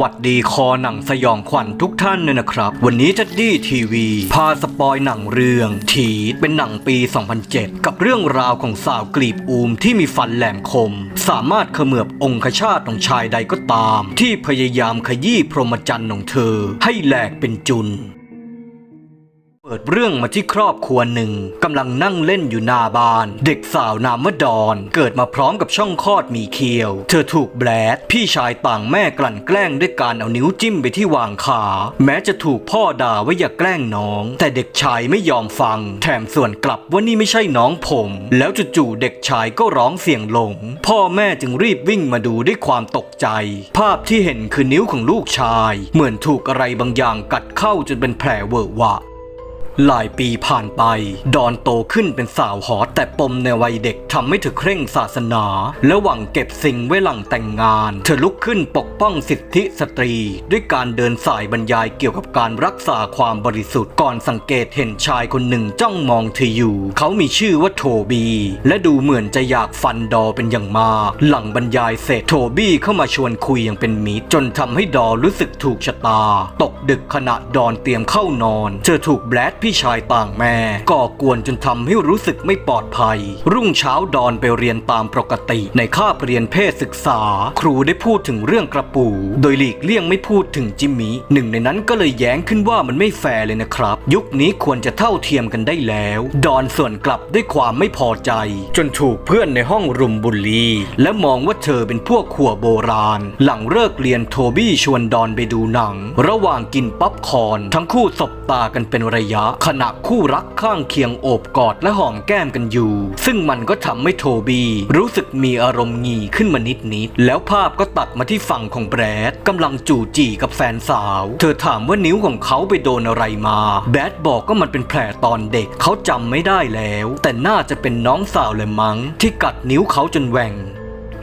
วัสดีคอหนังสยองขวัญทุกท่านเลยนะครับ วันนี้จัดดี้ทีวี พาสปอยหนังเรื่องถีดเป็นหนังปี 2007 กับเรื่องราวของสาวกลีบอูมที่มีฟันแหลมคม สามารถเขมือบองคชาตของชายใดก็ตาม ที่พยายามขยี้พรหมจรรย์ของเธอ ให้แหลกเป็นจุน เปิดเรื่องมาที่ครอบครัวหนึ่งกำลังนั่งเล่นอยู่หน้าบ้าน เด็กสาวนามว่าดอน เกิดมาพร้อมกับช่องคลอดมีเคียว เธอถูกแบลดพี่ชายต่างแม่กลั่นแกล้งด้วยการเอานิ้วจิ้มไปที่วางขา แม้จะถูกพ่อด่าว่าอย่าแกล้งน้อง แต่เด็กชายไม่ยอมฟัง แถมส่วนกลับว่านี่ไม่ใช่น้องผม แล้วจู่ๆเด็กชายก็ร้องเสียงหลง พ่อแม่จึงรีบวิ่งมาดูด้วยความตกใจ ภาพที่เห็นคือนิ้วของลูกชาย เหมือนถูกอะไรบางอย่างกัดเข้าจนเป็นแผลเวอะหวะ หลายปีผ่านไป ดอนโตขึ้นเป็นสาวหอ แต่ปมในวัยเด็กทำให้เธอเคร่งศาสนา และหวังเก็บสิ่งไว้หลังแต่งงาน เธอลุกขึ้นปกป้องสิทธิสตรี ด้วยการเดินสายบรรยายเกี่ยวกับการรักษาความบริสุทธิ์ก่อนสังเกตเห็นชายคนหนึ่งจ้องมองเธออยู่ เขามีชื่อว่าโทบี และดูเหมือนจะอยากฟันดอเป็นอย่างมากหลังบรรยายเสร็จโทบี้เข้ามาชวนคุยอย่างเป็นมิตรจนทำให้ดอรู้สึกถูกชะตา ตกดึกขณะดอนเตรียมเข้านอน เธอถูกแบลดพี่ี่ชายต่างแม่ ก่อกวนจนทำให้รู้สึกไม่ปลอดภัย รุ่งเช้าดอนไปเรียนตามปกติ ในคาบเรียนเพศศึกษา ครูได้พูดถึงเรื่องกระปู โดยหลีกเลี่ยงไม่พูดถึงจิมมี่หนึ่งในนั้นก็เลยแย้งขึ้นว่ามันไม่แฟร์เลยนะครับ ยุคนี้ควรจะเท่าเทียมกันได้แล้ว ดอนส่วนกลับด้วยความไม่พอใจ จนถูกเพื่อนในห้องรุมบุลลีและมองว่าเธอเป็นพวกขัวโบราณ หลังเลิกเรียนโทบี้ชวนดอนไปดูหนัง ระหว่างกินป๊อปคอนทั้งคู่สบตากันเป็นระยะขณะคู่รักข้างเคียงโอบกอดและหอมแก้มกันอยู่ ซึ่งมันก็ทำให้โทบีรู้สึกมีอารมณ์งีขึ้นมานิดๆแล้วภาพก็ตัดมาที่ฝั่งของแบรดกำลังจู่จีกับแฟนสาว เธอถามว่านิ้วของเขาไปโดนอะไรมาแบดบอกก็มันเป็นแผลตอนเด็กเขาจำไม่ได้แล้ว แต่น่าจะเป็นน้องสาวเลยมั้ง ที่กัดนิ้วเขาจนแหว่ง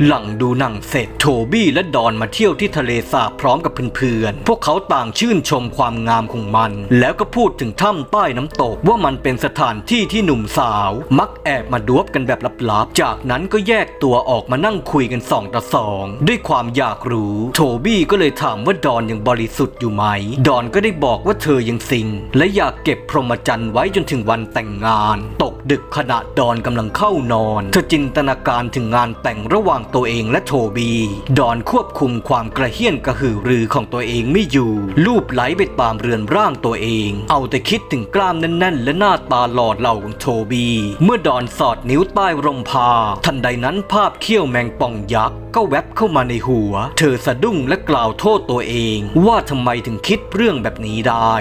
หลังดูหนังเสร็จโทบี้และดอนมาเที่ยวที่ทะเลสาบพร้อมกับเพื่อนๆ พวกเขาต่างชื่นชมความงามของมัน แล้วก็พูดถึงถ้ำใต้น้ำตกว่ามันเป็นสถานที่ที่หนุ่มสาว มักแอบมาดวบกันแบบลับๆ จากนั้นก็แยกตัวออกมานั่งคุยกันสองต่อสองด้วยความอยากรู้ โทบี้ก็เลยถามว่าดอนยังบริสุทธิ์อยู่ไหม ดอนก็ได้บอกว่าเธอยังซิงและอยากเก็บพรหมจรรย์ไว้จนถึงวันแต่งงาน ตก ดึกขณะดอนกำลังเข้านอน เธอจินตนาการถึงงานแต่งระหว่างตัวเองและโทบี ดอนควบคุมความกระเฮี้ยนกระหือรือของตัวเองไม่อยู่ ลูบไหลไปตามเรือนร่างตัวเอง เอาแต่คิดถึงกล้ามแน่นๆ และหน้าตาหล่อเหล่าของโทบี เมื่อดอนสอดนิ้วใต้ร่มผ้าทันใดนั้นภาพเขี้ยวแมงป่องยักษ์ก็แวบเข้ามาในหัว เธอสะดุ้งและกล่าวโทษตัวเอง ว่าทำไมถึงคิดเรื่องแบบนี้ได้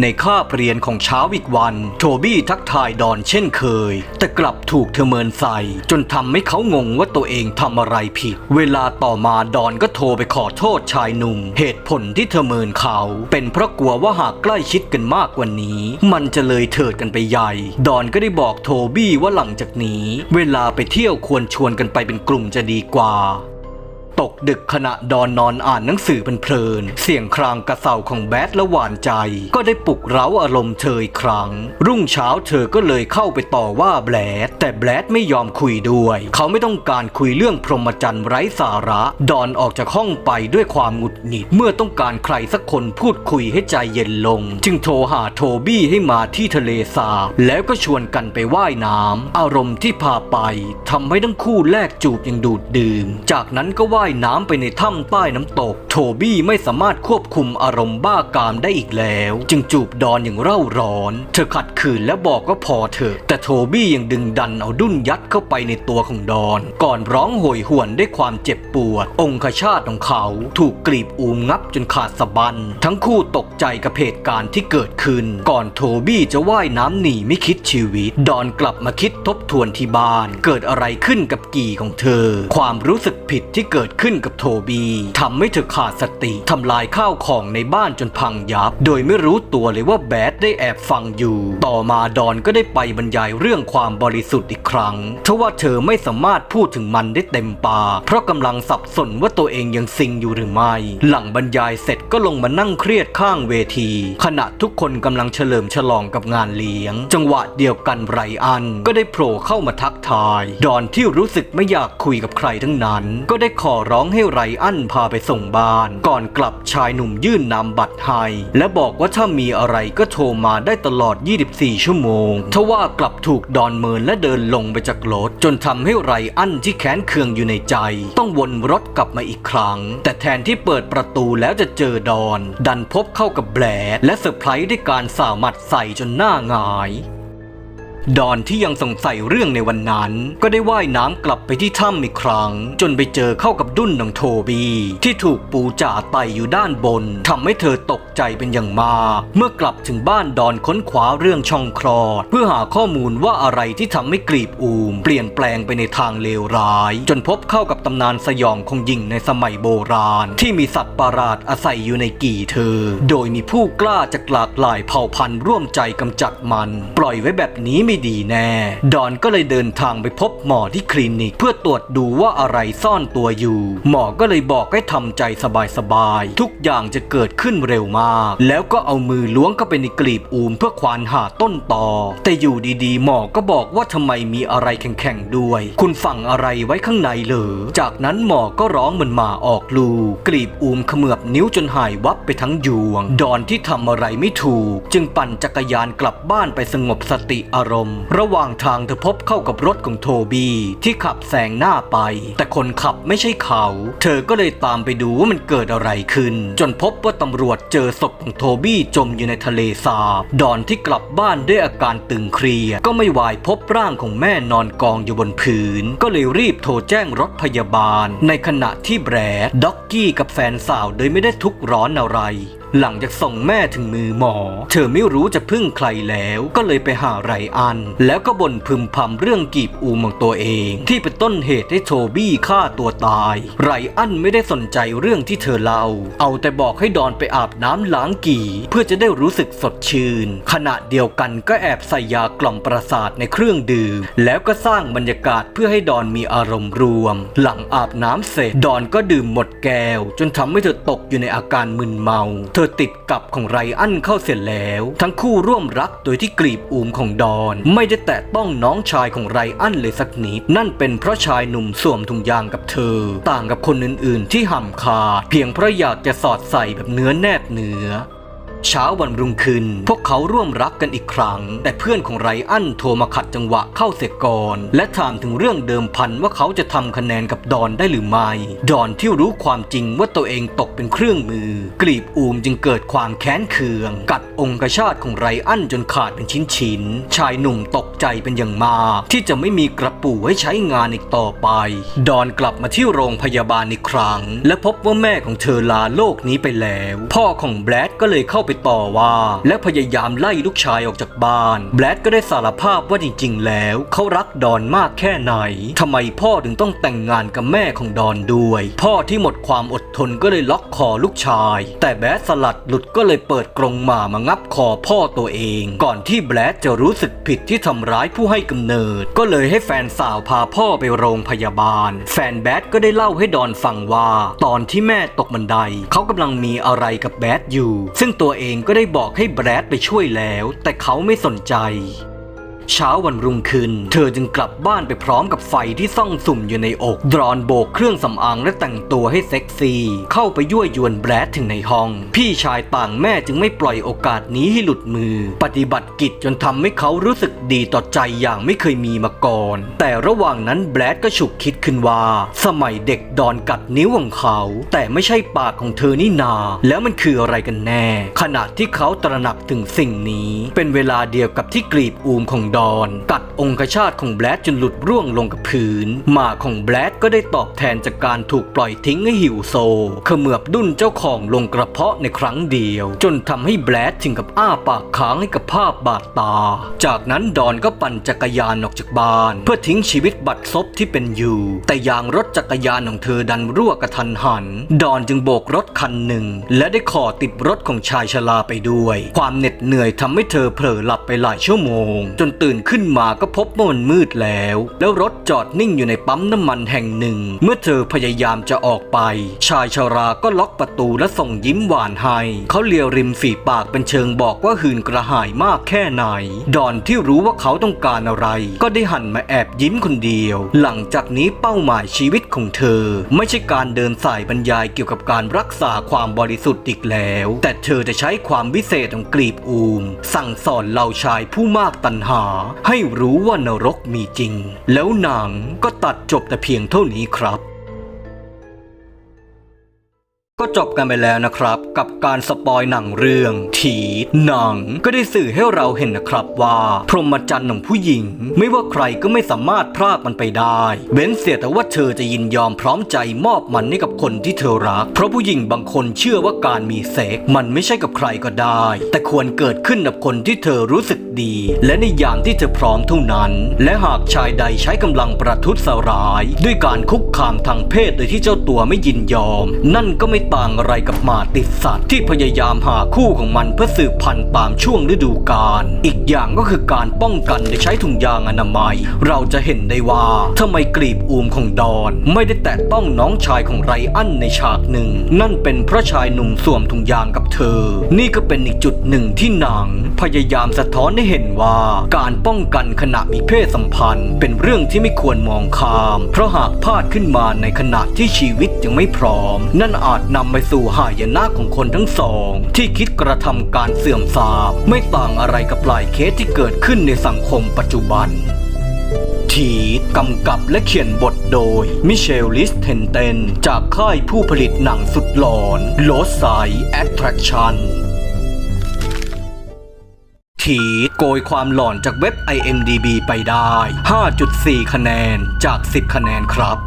ในคาบเรียนของเช้าอีกวัน โทบี้ทักทายดอนเช่นเคย แต่กลับถูกเธอเมินใส่ จนทำให้เขางงว่าตัวเองทำอะไรผิด เวลาต่อมาดอนก็โทรไปขอโทษชายหนุ่ม เหตุผลที่เธอเมินเขา เป็นเพราะกลัวว่าหากใกล้ชิดกันมากกว่านี้ มันจะเลยเถิดกันไปใหญ่ ดอนก็ได้บอกโทบี้ว่าหลังจากนี้ เวลาไปเที่ยวควรชวนกันไปเป็นกลุ่มจะดีกว่า ตกดึกขณะดอนนอนอ่านหนังสือเพลินเสียงครางกระเสาของแบทและหวานใจ ก็ได้ปลุกเร้าอารมณ์เธออีกครั้ง รุ่งเช้าเธอก็เลยเข้าไปต่อว่าแบดแต่แบดไม่ยอมคุยด้วย เขาไม่ต้องการคุยเรื่องพรหมจรรย์ไร้สาระ ดอนออกจากห้องไปด้วยความหงุดหงิด เมื่อต้องการใครสักคนพูดคุยให้ใจเย็นลง จึงโทรหาโทบี้ให้มาที่ทะเลสาบแล้วก็ชวนกันไปว่ายน้ำอารมณ์ที่พาไปทำให้ทั้งคู่แลกจูบอย่างดูดดื่ม จากนั้นก็ว่ายน้ำไปในถ้ำใต้น้ำตก โทบี้ไม่สามารถควบคุมอารมณ์บ้ากามได้อีกแล้ว จึงจูบดอนอย่างเร่าร้อน เธอขัดขืนและบอกว่าพอเถอะ แต่โทบี้ยังดึงดันเอาดุ้นยัดเข้าไปในตัวของดอน ก่อนร้องโหยหวนด้วยความเจ็บปวด องคชาตของเขาถูกกรีบอูมงับจนขาดสะบัน ทั้งคู่ตกใจกับเหตุการณ์ที่เกิดขึ้น ก่อนโทบี้จะว่ายน้ำหนีไม่คิดชีวิต ดอนกลับมาคิดทบทวนที่บ้าน เกิดอะไรขึ้นกับกี่ของเธอ ความรู้สึกผิดที่เกิดขึ้นกับโทบีทำให้เธอขาดสติทำลายข้าวของในบ้านจนพังยับ โดยไม่รู้ตัวเลยว่าแบดได้แอบฟังอยู่ ต่อมาดอนก็ได้ไปบรรยายเรื่องความบริสุทธิ์อีกครั้งทว่าเธอไม่สามารถพูดถึงมันได้เต็มปากเพราะกำลังสับสนว่าตัวเองยังซิงอยู่หรือไม่ หลังบรรยายเสร็จก็ลงมานั่งเครียดข้างเวที ขณะทุกคนกำลังเฉลิมฉลองกับงานเลี้ยง จังหวะเดียวกันไรอันก็ได้โผล่เข้ามาทักทาย ดอนที่รู้สึกไม่อยากคุยกับใครทั้งนั้น ก็ได้ขอร้องให้ไรอันพาไปส่งบ้าน ก่อนกลับชายหนุ่มยื่นนามบัตรให้และบอกว่าถ้ามีอะไรก็โทรมาได้ตลอด 24 ชั่วโมงทว่ากลับถูกดอนเมินและเดินลงไปจากรถจนทำให้ไรอันที่แค้นเคืองอยู่ในใจ ต้องวนรถกลับมาอีกครั้ง แต่แทนที่เปิดประตูแล้วจะเจอดอน ดันพบเข้ากับแบลดและเซอร์ไพรส์ด้วยการสาหมัดใส่จนหน้าหงาย ดอนที่ยังสงสัยเรื่องในวันนั้น ก็ได้ว่ายน้ำกลับไปที่ถ้ำอีกครั้ง จนไปเจอเข้ากับดุ้นของโทบี ที่ถูกปูจ่าไต่อยู่ด้านบนทำให้เธอตกใจเป็นอย่างมากเมื่อกลับถึงบ้านดอนค้นคว้าเรื่องช่องคลอด เพื่อหาข้อมูลว่าอะไรที่ทำให้กลีบอูม เปลี่ยนแปลงไปในทางเลวร้าย จนพบเข้ากับตำนานสยองของหญิงในสมัยโบราณ ที่มีสัตว์ประหลาดอาศัยอยู่ในกี่เธอ โดยมีผู้กล้าจากหลากหลายเผ่าพันธุ์ร่วมใจกำจัดมัน ปล่อยไว้แบบนี้ไม่ดีแน่ ดอนก็เลยเดินทางไปพบหมอที่คลินิก เพื่อตรวจดูว่าอะไรซ่อนตัวอยู่ หมอก็เลยบอกให้ทำใจสบายๆทุกอย่างจะเกิดขึ้นเร็วมาก แล้วก็เอามือล้วงเข้าไปในกลีบอูมเพื่อควานหาต้นตอ แต่อยู่ดีๆ หมอก็บอกว่าทำไมมีอะไรแข็งๆด้วย คุณฝังอะไรไว้ข้างในเหรอจากนั้นหมอก็ร้องเหมือนหมาออกลูกกลีบอูมเขมือบนิ้วจนหายวับไปทั้งยวง ดอนที่ทำอะไรไม่ถูก จึงปั่นจักรยานกลับบ้านไปสงบสติอารมณ์ระหว่างทางเธอพบเข้ากับรถของโทบี้ ที่ขับแซงหน้าไป แต่คนขับไม่ใช่เขา เธอก็เลยตามไปดูว่ามันเกิดอะไรขึ้น จนพบว่าตำรวจเจอศพของโทบี้จมอยู่ในทะเลสาบ ดอนที่กลับบ้านด้วยอาการตึงเครียดก็ไม่วายพบร่างของแม่นอนกองอยู่บนพื้น ก็เลยรีบโทรแจ้งรถพยาบาล ในขณะที่แบรดด็อกกี้กับแฟนสาวโดยไม่ได้ทุกข์ร้อนอะไร หลังจากส่งแม่ถึงมือหมอ เธอไม่รู้จะพึ่งใครแล้วก็เลยไปหาไรอัน แล้วก็บ่นพึมพำเรื่องกีบอูมของตัวเอง ที่เป็นต้นเหตุให้โทบี้ฆ่าตัวตาย ไรอันไม่ได้สนใจเรื่องที่เธอเล่า เอาแต่บอกให้ดอนไปอาบน้ำล้างกีเพื่อจะได้รู้สึกสดชื่น ขณะเดียวกันก็แอบใส่ยากล่อมประสาทในเครื่องดื่ม แล้วก็สร้างบรรยากาศเพื่อให้ดอนมีอารมณ์รวม หลังอาบน้ำเสร็จดอนก็ดื่มหมดแก้ว จนทำให้เธอตกอยู่ในอาการมึนเมาเธอติดกับของไรอันเข้าเสร็จแล้ว ทั้งคู่ร่วมรักโดยที่กลีบอูมของดอน ไม่ได้แตะต้องน้องชายของไรอันเลยสักนิด นั่นเป็นเพราะชายหนุ่มสวมถุงยางกับเธอ ต่างกับคนอื่นๆ ที่ห่ำคา เพียงเพราะอยากจะสอดใส่แบบเนื้อแนบเนื้อ เช้าวันรุ่งขึ้น พวกเขาร่วมรักกันอีกครั้ง แต่เพื่อนของไรอันโทรมาขัดจังหวะเข้าเสียก่อน และถามถึงเรื่องเดิมพันว่าเขาจะทำคะแนนกับดอนได้หรือไม่ ดอนที่รู้ความจริงว่าตัวเองตกเป็นเครื่องมือกลีบอูมจึงเกิดความแค้นเคือง กัดองคชาตของไรอันจนขาดเป็นชิ้นๆชายหนุ่มตกใจเป็นอย่างมากที่จะไม่มีกระปู่ให้ใช้งานอีกต่อไป ดอนกลับมาที่โรงพยาบาลอีกครั้ง และพบว่าแม่ของเธอลาโลกนี้ไปแล้ว พ่อของแบลดก็เลยเข้าไปต่อว่า และพยายามไล่ลูกชายออกจากบ้าน แบลดก็ได้สารภาพว่าจริง ๆ แล้ว เขารักดอนมากแค่ไหนทำไมพ่อถึงต้องแต่งงานกับแม่ของดอนด้วย พ่อที่หมดความอดทนก็เลยล็อกคอลูกชาย แต่แบลดสลัดหลุดก็เลยเปิดกรงหมามางับคอพ่อตัวเอง ก่อนที่แบลดจะรู้สึกผิดที่ทำร้ายผู้ให้กำเนิด ก็เลยให้แฟนสาวพาพ่อไปโรงพยาบาล แฟนแบดก็ได้เล่าให้ดอนฟังว่า ตอนที่แม่ตกบันได เขากำลังมีอะไรกับแบดอยู่ ซึ่งตัวเเองก็ได้บอกให้แบรดไปช่วยแล้ว แต่เขาไม่สนใจ เช้าวันรุ่งขึ้น เธอจึงกลับบ้านไปพร้อมกับไฟที่ซ่องสุ่มอยู่ในอกดรอนโบกเครื่องสำอางและแต่งตัวให้เซ็กซี่ เข้าไปยั่วยวนแบรดถึงในห้อง พี่ชายต่างแม่จึงไม่ปล่อยโอกาสนี้ให้หลุดมือ ปฏิบัติกิจจนทำให้เขารู้สึกดีต่อใจอย่างไม่เคยมีมาก่อน แต่ระหว่างนั้นแบรดก็ฉุกคิดขึ้นว่า สมัยเด็กดอนกัดนิ้วของเขา แต่ไม่ใช่ปากของเธอนี่นา แล้วมันคืออะไรกันแน่ ขณะที่เขาตระหนักถึงสิ่งนี้ เป็นเวลาเดียวกับที่กลีบอูมของดอนกัดองคชาตของแบลดจนหลุดร่วงลงกับพื้นหมาของแบลดก็ได้ตอบแทนจากการถูกปล่อยทิ้งให้หิวโซเขมือบดุนเจ้าของลงกระเพาะในครั้งเดียว จนทำให้แบลดถึงกับอ้าปากค้างให้กับภาพบาดตา จากนั้นดอนก็ปั่นจักรยานออกจากบ้าน เพื่อทิ้งชีวิตบัดซบที่เป็นอยู่ แต่ยางรถจักรยานของเธอดันรั่วกระทันหัน ดอนจึงโบกรถคันหนึ่ง และได้ขอติดรถของชายชราไปด้วย ความเหน็ดเหนื่อยทำให้เธอเผลอหลับไปหลายชั่วโมง จนตื่นขึ้นมาก็พบว่ามันมืดแล้ว แล้วรถจอดนิ่งอยู่ในปั๊มน้ำมันแห่งหนึ่ง เมื่อเธอพยายามจะออกไป ชายชาราก็ล็อกประตูและส่งยิ้มหวานให้ เขาเลียวริมฝีปากเป็นเชิงบอกว่าหืนกระหายมากแค่ไหน ดอนที่รู้ว่าเขาต้องการอะไร ก็ได้หันมาแอบยิ้มคนเดียว หลังจากนี้เป้าหมายชีวิตของเธอ ไม่ใช่การเดินสายบรรยายเกี่ยวกับการรักษาความบริสุทธิ์อีกแล้ว แต่เธอจะใช้ความวิเศษของกลีบอูม สั่งสอนเหล่าชายผู้มากตันหาให้รู้ว่านรกมีจริง แล้วหนังก็ตัดจบแต่เพียงเท่านี้ครับก็จบกันไปแล้วนะครับ กับการสปอยหนังเรื่อง ถีหนังก็ได้สื่อให้เราเห็นนะครับว่า พรหมจรรย์ของผู้หญิง ไม่ว่าใครก็ไม่สามารถพรากมันไปได้เว้นเสียแต่ว่าเธอจะยินยอมพร้อมใจมอบมันให้กับคนที่เธอรัก เพราะผู้หญิงบางคนเชื่อว่าการมีเซ็กส์มันไม่ใช่กับใครก็ได้ แต่ควรเกิดขึ้นกับคนที่เธอรู้สึกดี และในยามที่เธอพร้อมเท่านั้น และหากชายใดใช้กำลังประทุษร้าย ด้วยการคุกคามทางเพศโดยที่เจ้าตัวไม่ยินยอม นั่นก็ไม่ต่างอะไรกับหมาติดสัตว์ที่พยายามหาคู่ของมันเพื่อสืบพันธุ์ตามช่วงฤดูกาลอีกอย่างก็คือการป้องกันโดยใช้ถุงยางอนามัย เราจะเห็นได้ว่าทำไมกลีบอูมของดอน ไม่ได้แตะต้องน้องชายของไรอันในฉากหนึ่ง นั่นเป็นเพราะชายหนุ่มสวมถุงยางกับเธอ นี่ก็เป็นอีกจุดหนึ่งที่หนัง พยายามสะท้อนให้เห็นว่าการป้องกันขณะมีเพศสัมพันธ์ เป็นเรื่องที่ไม่ควรมองข้าม เพราะหากพลาดขึ้นมาในขณะที่ชีวิตยังไม่พร้อม นั่นอาจนำไปสู่หายนะของคนทั้งสอง ที่คิดกระทำการเสื่อมทราบ ไม่ต่างอะไรกับหลายเคสที่เกิดขึ้นในสังคมปัจจุบันทีกำกับและเขียนบทโดย มิเชลลิสเทนเตน จากค่ายผู้ผลิตหนังสุดหลอน โลสายแอตแทร t ชัน ทีโกยความหลอนจากเว็บ IMDB ไปได้ 5.4 คะแนนจาก 10 คะแนนครับ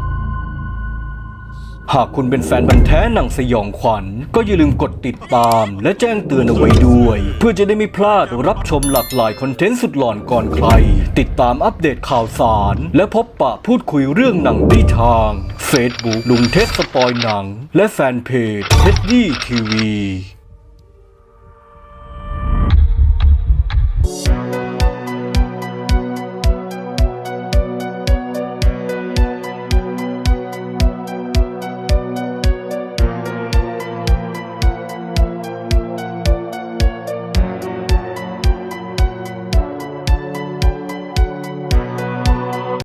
หากคุณเป็นแฟนบันธุ์แท้หนังสยองขวัญ ก็อย่าลืมกดติดตามและแจ้งเตือนเอาไว้ด้วย เพื่อจะได้ไม่พลาดรับชมหลากหลายคอนเทนต์สุดหลอนก่อนใคร ติดตามอัปเดตข่าวสาร และพบปะพูดคุยเรื่องหนังที่ทาง Facebook ลุงเทสสปอยหนัง และแฟนเพจเท็ดดี้ทีวี